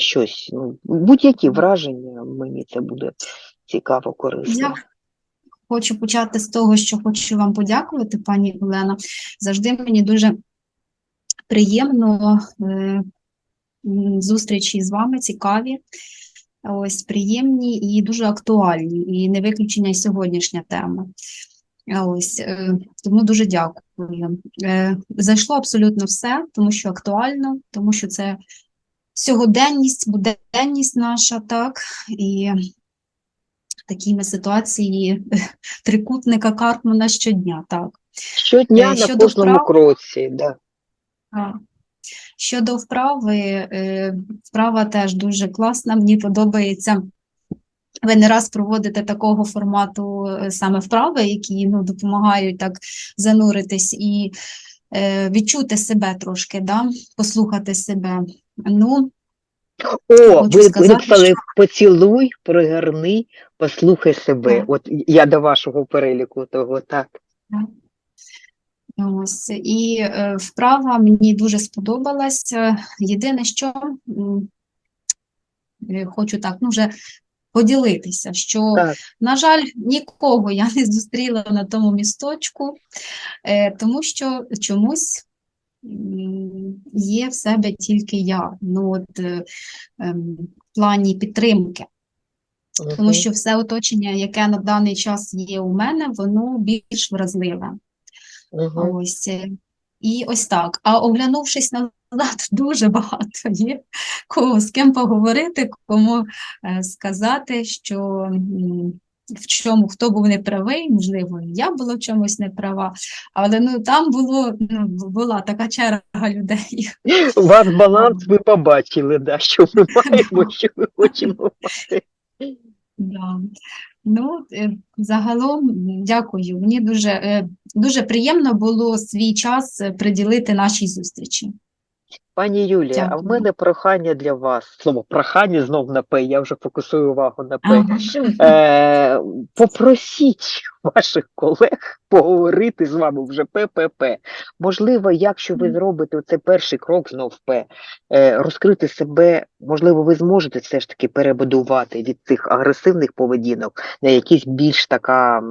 щось. Ну, будь-які враження, мені це буде цікаво, корисно. Я хочу почати з того, що хочу вам подякувати, пані Олена. Завжди мені дуже приємно е, зустрічі з вами, цікаві, ось приємні і дуже актуальні, і не виключення і сьогоднішня тема. Ось, е, тому дуже дякую. Е, Зайшло абсолютно все, тому що актуально, тому що це сьогоденність, буденність наша, так, і такі ми ситуації трикутника Карпмана щодня, так. Щодня Е, на щодо кожному вправ- кроці, да. А, Щодо вправи, е, вправа теж дуже класна, мені подобається. Ви не раз проводите такого формату е, саме вправи, які ну, допомагають так зануритись і е, відчути себе трошки, да? послухати себе. Ну, О, Хочу ви сказати, написали поцілуй, пригорни, послухай себе. Так. От я до вашого переліку того, так. Ось, і е, вправа мені дуже сподобалась. Е, Єдине, що м, е, хочу так, ну, вже поділитися, що, Так. на жаль, нікого я не зустріла на тому місточку, е, тому що чомусь є в себе тільки я. Ну, от, е, ем, в плані підтримки. Тому що все оточення, яке на даний час є у мене, воно більш вразливе. Мгм. Ось. е, І ось так. А оглянувшись назад, дуже багато є кого з ким поговорити, кому е, сказати, що в чому хто був неправий, можливо, і я була в чомусь неправа, але ну там було ну, була така черга людей. У вас баланс ви побачили, да, що ми маємо, що ми хочемо мати. Да. Ну, е, загалом, дякую. Мені дуже, е, дуже приємно було свій час е, приділити нашій зустрічі. Пані Юлія, а в мене прохання для вас. Слово прохання знов на П, я вже фокусую увагу на П. Ага. Е, попросіть ваших колег поговорити з вами вже ППП. Можливо, якщо ви зробите цей перший крок знов П, е, розкрити себе, можливо, ви зможете все ж таки перебудувати від цих агресивних поведінок на якісь більш така.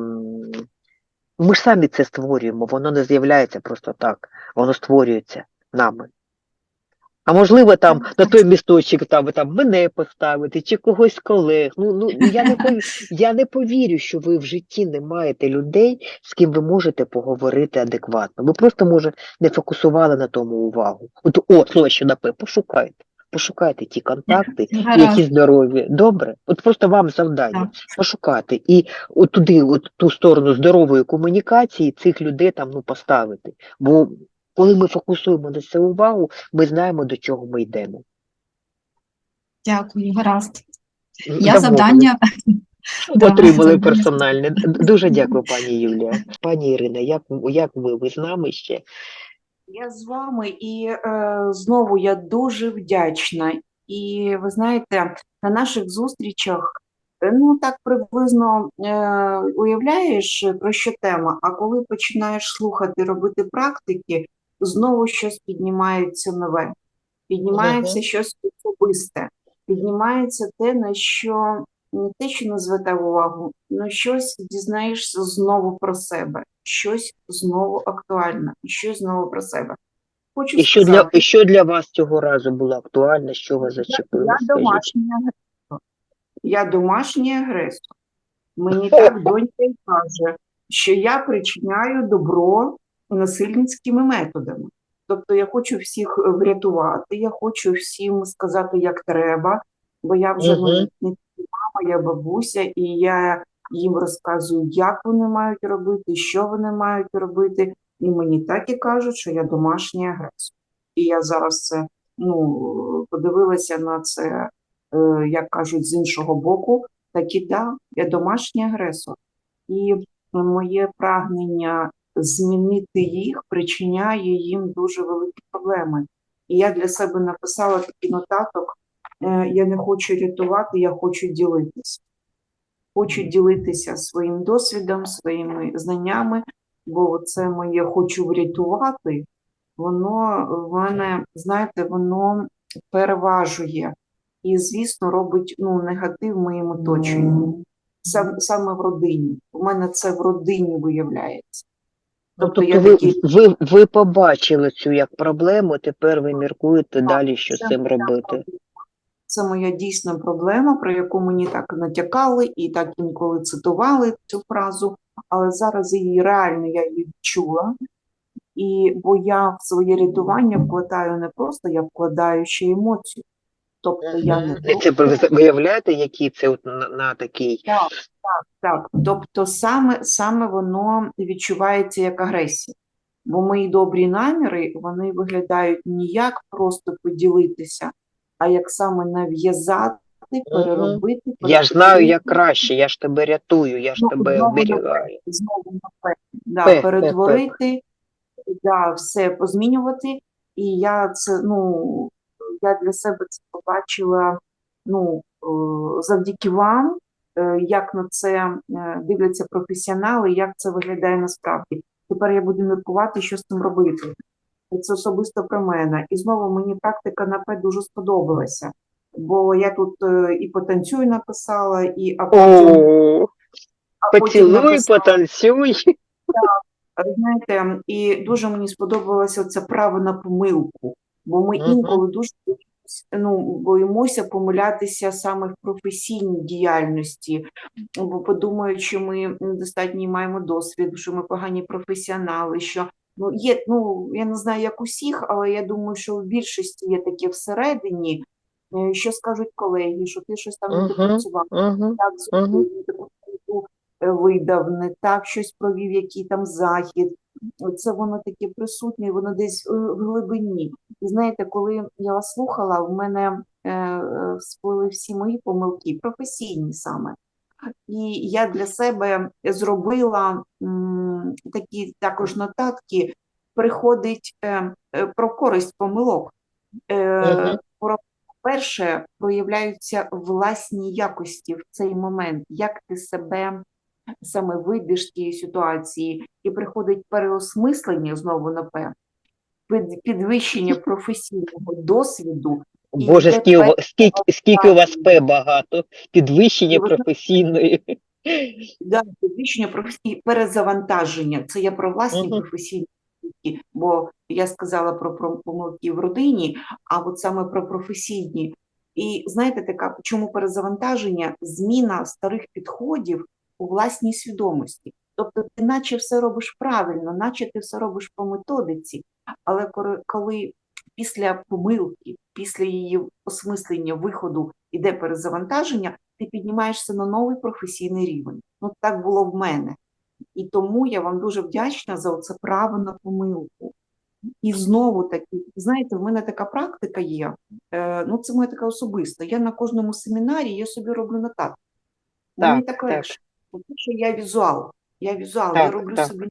Ми ж самі це створюємо, воно не з'являється просто так, воно створюється нами. А можливо, там на той місточок там, там мене поставити чи когось з колег. Ну, ну ну, я не повірю, я не повірю, що ви в житті не маєте людей, з ким ви можете поговорити адекватно. Ви просто, може, не фокусували на тому увагу. От о, слово що на П, пошукайте. Пошукайте ті контакти, які здорові. Добре? От просто вам завдання Так. пошукати і от туди, от ту сторону здорової комунікації цих людей там ну поставити. Бо коли ми фокусуємо на це увагу, ми знаємо, до чого ми йдемо. Дякую, гаразд. Я завдання да, Отримали персональне. Дуже дякую, пані Юлія. Пані Ірина, як, як ви? Ви з нами ще? Я з вами, і е, знову я дуже вдячна. І ви знаєте, на наших зустрічах, е, ну так приблизно е, уявляєш, про що тема, а коли починаєш слухати, робити практики, знову щось піднімається нове, піднімається Мгм. щось особисте, піднімається те, на що не те, що не звертав увагу, але щось дізнаєшся знову про себе, щось знову актуальне, щось знову про себе. Хочу І що для, і що для вас цього разу було актуально, що вас зачепило? я скажіть? домашній агресор. Я домашній агресор. Мені так донька й каже, що я причиняю добро насильницькими методами. Тобто я хочу всіх врятувати, я хочу всім сказати, як треба, бо я вже Мгм. не мама, я бабуся, і я їм розказую, як вони мають робити, що вони мають робити. І мені так і кажуть, що я домашній агресор. І я зараз це ну, подивилася на це, е, як кажуть, з іншого боку. Так і да, я домашній агресор. І моє прагнення змінити їх причиняє їм дуже великі проблеми. І я для себе написала такий нотаток: е, я не хочу рятувати, я хочу ділитися. Хочу ділитися своїм досвідом, своїми знаннями, бо це моє хочу врятувати, воно в мене, знаєте, воно переважує. і, звісно, робить ну, негатив моєму оточенню. Сам, саме в родині. У мене це в родині виявляється. Тобто тобто я ви, такі ви, ви побачили цю як проблему, тепер ви міркуєте далі, що з цим робити. Це моя дійсна проблема, про яку мені так натякали і так інколи цитували цю фразу, але зараз її реально я її відчула. І бо я в своє рятування вкладаю не просто, я вкладаю ще емоцію. Тобто я не це ви виявляєте, які це от на, на такий. Так, так, так. Тобто саме, саме воно відчувається як агресія. Бо мої добрі наміри, вони виглядають не як просто поділитися, а як саме нав'язати, переробити. Я ж знаю, як краще, я ж тебе рятую, я ж Ну, тебе оберігаю. Знову на пе. Да, Пе, пе, перетворити, Да, все позмінювати. І я це, ну, я для себе це побачила, ну, е, завдяки вам, е, як на це е, дивляться професіонали, як це виглядає насправді. Тепер я буду міркувати, що з цим робити. Це особисто про мене. І знову мені практика на П дуже сподобалася. Бо я тут і потанцюй написала, і а потім, а поцілуй, написала. потанцюй. Знаєте, і дуже мені сподобалося це право на помилку, бо ми Мгм. інколи дуже ну, боїмося помилятися саме в професійній діяльності, бо подумають, що ми недостатньо маємо досвід, що ми погані професіонали, що ну є, ну я не знаю, як усіх, але я думаю, що в більшості є таке всередині, е, що скажуть колеги, що ти щось там не допрацював Угу. так зробив, не таку книгу е, видав, не так щось провів, який там захід. Це воно таке присутнє, воно десь е, в глибині. І знаєте, коли я вас слухала, в мене е, всплили всі мої помилки, професійні саме. І я для себе зробила м, такі також нотатки, приходить е, е, про користь помилок. Е, Мгм. про перше проявляються власні якості в цей момент, як ти себе саме вийдеш з тієї ситуації, і приходить переосмислення знову на П, підвищення професійного досвіду. Боже, скільки, скільки, скільки у вас П багато, підвищення професійної. Да, підвищення професійного перезавантаження. Це я про власні Мгм. професійні помилки, бо я сказала про, про помилки в родині, а от саме про професійні. І знаєте, така чому перезавантаження? Зміна старих підходів у власній свідомості. Тобто, ти наче все робиш правильно, наче ти все робиш по методиці, але коли, після помилки, після її осмислення, виходу іде перезавантаження, ти піднімаєшся на новий професійний рівень. Ну так було в мене. І тому я вам дуже вдячна за це право на помилку. І знову таки, знаєте, в мене така практика є. Е, ну, це моя така особиста. Я на кожному семінарі я собі роблю нотатки. Мені Так, так так. легше. Тому що я візуал. Я візуал, я роблю так. собі.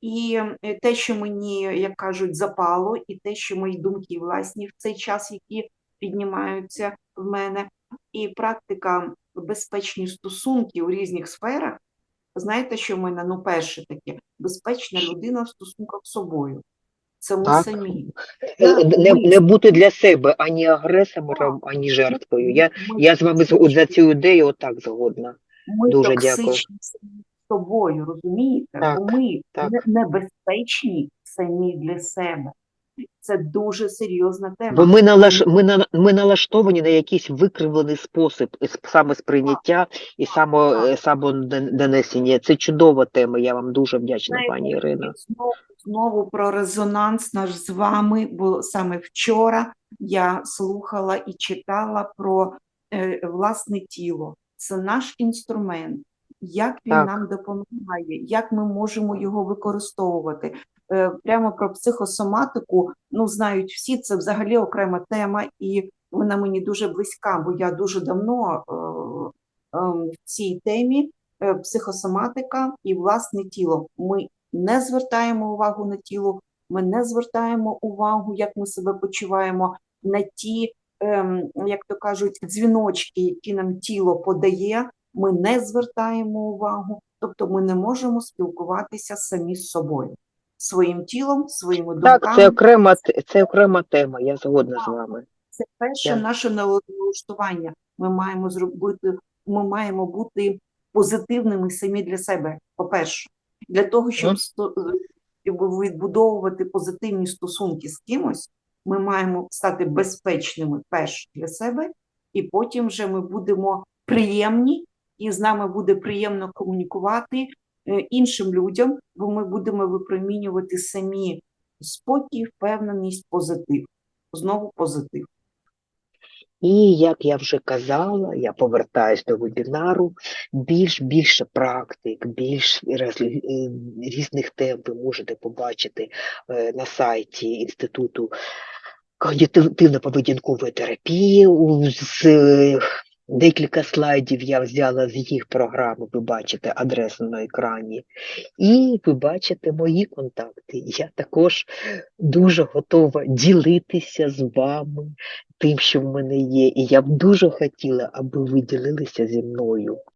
І е, те, що мені, як кажуть, запало, і те, що мої думки власні в цей час, які піднімаються в мене, і практика безпечні стосунки у різних сферах. Знаєте, що в мене ну перше таке безпечна людина в стосунках з собою. Це ми Так. самі. Е, Не, не бути для себе ані агресором, ані жертвою. Я, Ми я з вами за цю ідею отак згодна. Ми Дуже токсичні дякую. з собою, розумієте? Так, ми так. небезпечні самі для себе. Це дуже серйозна тема. Бо ми, налаш... ми, на... ми налаштовані на якийсь викривлений спосіб із- самосприйняття і само... е, самодонесення. Це чудова тема. Я вам дуже вдячна, Знаєте, пані Ірина. Знову, знову про резонанс наш з вами, бо саме вчора я слухала і читала про е, власне тіло. Це наш інструмент, як він Так. нам допомагає, як ми можемо його використовувати. Е, прямо про психосоматику, ну знають всі, це взагалі окрема тема, і вона мені дуже близька, бо я дуже давно е, е, в цій темі е, психосоматика і власне тіло. Ми не звертаємо увагу на тіло, ми не звертаємо увагу, як ми себе почуваємо на ті, як то кажуть, дзвіночки, які нам тіло подає. Ми не звертаємо увагу, тобто ми не можемо спілкуватися самі з собою, своїм тілом, своїми думками. Так, це окрема, це окрема тема, я згодна з вами. Це перше Так. наше налаштування. Ми маємо зробити, ми маємо бути позитивними самі для себе. По-перше, для того, щоб щоб відбудовувати позитивні стосунки з кимось, ми маємо стати безпечними перш для себе, і потім вже ми будемо приємні, і з нами буде приємно комунікувати е, іншим людям, бо ми будемо випромінювати самі спокій, впевненість, позитив. Знову позитив. І як я вже казала, я повертаюсь до вебінару, більш більше практик, більш е, різних тем ви можете побачити е, на сайті Інституту когнітивно-поведінкової терапії. З декілька слайдів я взяла з їх програми, ви бачите адресу на екрані. І ви бачите мої контакти. Я також дуже готова ділитися з вами тим, що в мене є. І я б дуже хотіла, аби ви ділилися зі мною